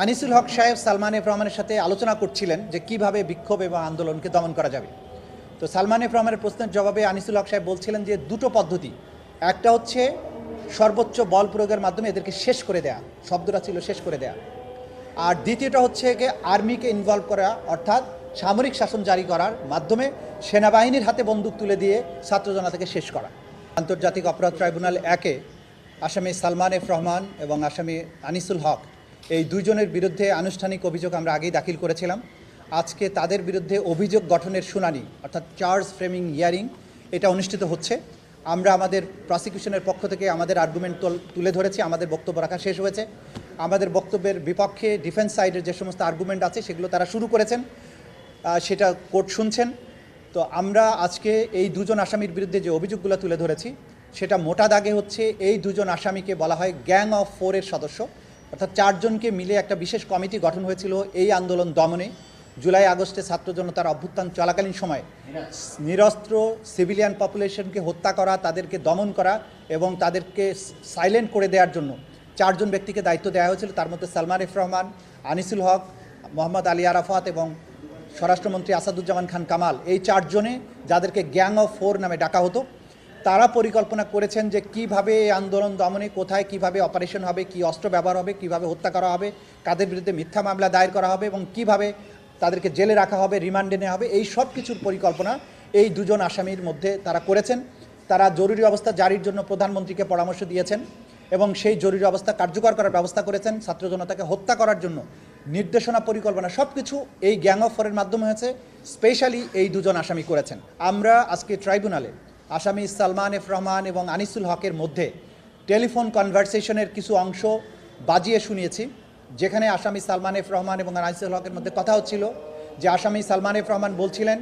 আনিসুল হক সাহেব সালমান এফ রহমানের সাথে আলোচনা করছিলেন যে কীভাবে বিক্ষোভ এবং আন্দোলনকে দমন করা যাবে। তো সালমান এফ রহমানের প্রশ্নের জবাবে আনিসুল হক সাহেব বলছিলেন যে দুটো পদ্ধতি। একটা হচ্ছে সর্বোচ্চ বল প্রয়োগের মাধ্যমে এদেরকে শেষ করে দেয়া, শব্দটা ছিল শেষ করে দেয়া। আর দ্বিতীয়টা হচ্ছে যে আর্মিকে ইনভলভ করা, অর্থাৎ সামরিক শাসন জারি করার মাধ্যমে সেনাবাহিনীর হাতে বন্দুক তুলে দিয়ে ছাত্র জনতাকে শেষ করা। আন্তর্জাতিক অপরাধ ট্রাইব্যুনাল একে আসামি সালমান এফ রহমান এবং আসামি আনিসুল হক এই দুইজনের বিরুদ্ধে আনুষ্ঠানিক অভিযোগ আমরা আগেই দাখিল করেছিলাম। আজকে তাদের বিরুদ্ধে অভিযোগ গঠনের শুনানি, অর্থাৎ চার্জ ফ্রেমিং হিয়ারিং, এটা অনুষ্ঠিত হচ্ছে। আমরা আমাদের প্রসিকিউশনের পক্ষ থেকে আমাদের আর্গুমেন্ট তুলে ধরেছি, আমাদের বক্তব্য রাখা শেষ হয়েছে। আমাদের বক্তব্যের বিপক্ষে ডিফেন্স সাইডের যে সমস্ত আর্গুমেন্ট আছে, সেগুলো তারা শুরু করেছেন সেটা কোর্ট শুনছেন। তো আমরা আজকে এই দুজন আসামির বিরুদ্ধে যে অভিযোগগুলো তুলে ধরেছি, সেটা মোটা দাগে হচ্ছে এই দুজন আসামিকে বলা হয় গ্যাং অফ ফোরের সদস্য। অর্থাৎ চারজনকে মিলে একটা বিশেষ কমিটি গঠন হয়েছিল এই আন্দোলন দমনে। জুলাই আগস্টে ছাত্র জনতার অভ্যুত্থান চলাকালীন সময়ে নিরস্ত্র সিভিলিয়ান পপুলেশনকে হত্যা করা, তাদেরকে দমন করা এবং তাদেরকে সাইলেন্ট করে দেওয়ার জন্য চারজন ব্যক্তিকে দায়িত্ব দেওয়া হয়েছিল। তার মধ্যে সালমান এফ রহমান, আনিসুল হক, মোহাম্মদ আলী আরাফাত এবং স্বরাষ্ট্রমন্ত্রী আসাদুজ্জামান খান কামাল। এই চারজনে যাদেরকে গ্যাং অফ ফোর নামে ডাকা হতো তারা পরিকল্পনা করেছেন যে কীভাবে এই আন্দোলন দমনে কোথায়, কীভাবে অপারেশন হবে, কি অস্ত্র ব্যবহার হবে, কীভাবে হত্যা করা হবে, কাদের বিরুদ্ধে মিথ্যা মামলা দায়ের করা হবে এবং কীভাবে তাদেরকে জেলে রাখা হবে, রিমান্ডে নেওয়া হবে, এই সব কিছুর পরিকল্পনা এই দুজন আসামির মধ্যে তারা করেছেন। তারা জরুরি অবস্থা জারির জন্য প্রধানমন্ত্রীকে পরামর্শ দিয়েছেন এবং সেই জরুরি অবস্থা কার্যকর করার ব্যবস্থা করেছেন। ছাত্র জনতাকে হত্যা করার জন্য নির্দেশনা, পরিকল্পনা সব কিছু এই গ্যাং অফ ফরের মাধ্যমে হয়েছে। স্পেশালি এই দুজন আসামি করেছেন। আমরা আজকে ট্রাইব্যুনালে আসামি সালমান এফ রহমান এবং আনিসুল হকের মধ্যে টেলিফোন কনভারসেশনের কিছু অংশ বাজিয়ে শুনিয়েছি যেখানে আসামি সালমান এফ রহমান এবং আনিসুল হকের মধ্যে কথা হচ্ছিল যে আসামি সালমান এফ রহমান বলছিলেন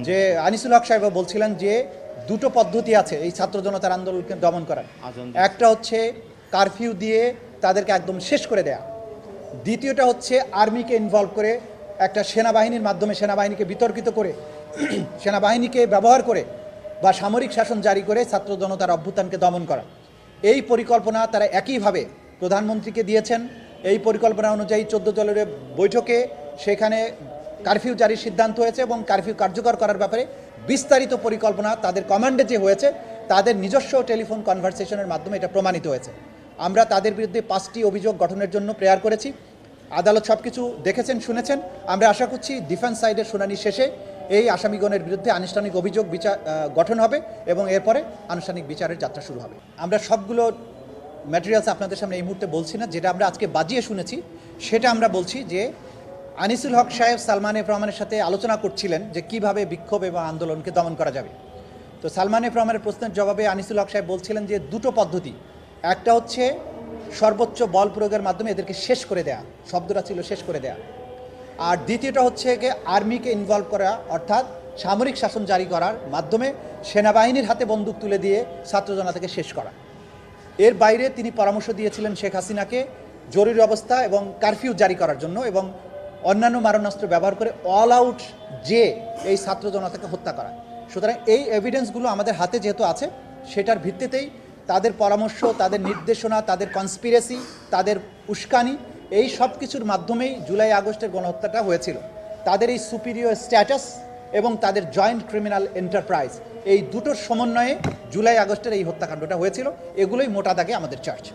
যে আনিসুল হক সাহেব বলছিলেন যে দুটো পদ্ধতি আছে এই ছাত্র জনতার আন্দোলনকে দমন করার। একটা হচ্ছে কারফিউ দিয়ে তাদেরকে একদম শেষ করে দেয়া। দ্বিতীয়টা হচ্ছে আর্মিকে ইনভলভ করে একটা সেনাবাহিনীর মাধ্যমে সেনাবাহিনীকে বিতর্কিত করে সেনাবাহিনীকে ব্যবহার করে বা সামরিক শাসন জারি করে ছাত্র জনতার অভ্যুত্থানকে দমন করা। এই পরিকল্পনা তারা একইভাবে প্রধানমন্ত্রীকে দিয়েছেন। এই পরিকল্পনা অনুযায়ী চোদ্দ দলের বৈঠকে সেখানে কারফিউ জারির সিদ্ধান্ত হয়েছে এবং কারফিউ কার্যকর করার ব্যাপারে বিস্তারিত পরিকল্পনা তাদের কমান্ডে যে হয়েছে, তাদের নিজস্ব টেলিফোন কনভারসেশনের মাধ্যমে এটা প্রমাণিত হয়েছে। আমরা তাদের বিরুদ্ধে পাঁচটি অভিযোগ গঠনের জন্য প্রেয়ার করেছি। আদালত সব কিছু দেখেছেন, শুনেছেন। আমরা আশা করছি ডিফেন্স সাইডের শুনানি শেষে এই আসামিগণের বিরুদ্ধে আনুষ্ঠানিক অভিযোগ বিচার গঠন হবে এবং এরপরে আনুষ্ঠানিক বিচারের যাত্রা শুরু হবে। আমরা সবগুলো ম্যাটেরিয়ালস আপনাদের সামনে এই মুহূর্তে বলছি না, যেটা আমরা আজকে বাজিয়ে শুনেছি, সেটা আমরা বলছি যে আনিসুল হক সাহেব সালমান এফ রহমানের সাথে আলোচনা করছিলেন যে কীভাবে বিক্ষোভ এবং আন্দোলনকে দমন করা যাবে। তো সালমান এফ রহমানের প্রশ্নের জবাবে আনিসুল হক সাহেব বলছিলেন যে দুটো পদ্ধতি। একটা হচ্ছে সর্বোচ্চ বল প্রয়োগের মাধ্যমে এদেরকে শেষ করে দেয়া, শব্দটা ছিল শেষ করে দেয়া। আর দ্বিতীয়টা হচ্ছে যে আর্মিকে ইনভলভ করা, অর্থাৎ সামরিক শাসন জারি করার মাধ্যমে সেনাবাহিনীর হাতে বন্দুক তুলে দিয়ে ছাত্র জনতাকে শেষ করা। এর বাইরে তিনি পরামর্শ দিয়েছিলেন শেখ হাসিনাকে জরুরি অবস্থা এবং কারফিউ জারি করার জন্য এবং অন্যান্য মারণাস্ত্র ব্যবহার করে অল আউট যে এই ছাত্র জনতাকে হত্যা করা। সুতরাং এই এভিডেন্সগুলো আমাদের হাতে যেহেতু আছে, সেটার ভিত্তিতেই তাদের পরামর্শ, তাদের নির্দেশনা, তাদের কনস্পিরেসি তাদের উস্কানি এই সব কিছুর মাধ্যমেই জুলাই আগস্টের গণহত্যাটা হয়েছিল। তাদের এই সুপিরিয়র স্ট্যাটাস এবং তাদের জয়েন্ট ক্রিমিনাল এন্টারপ্রাইজ এই দুটোর সমন্বয়ে জুলাই আগস্টের এই হত্যাকাণ্ডটা হয়েছিল। এগুলোই মোটা দাগে আমাদের চার্চ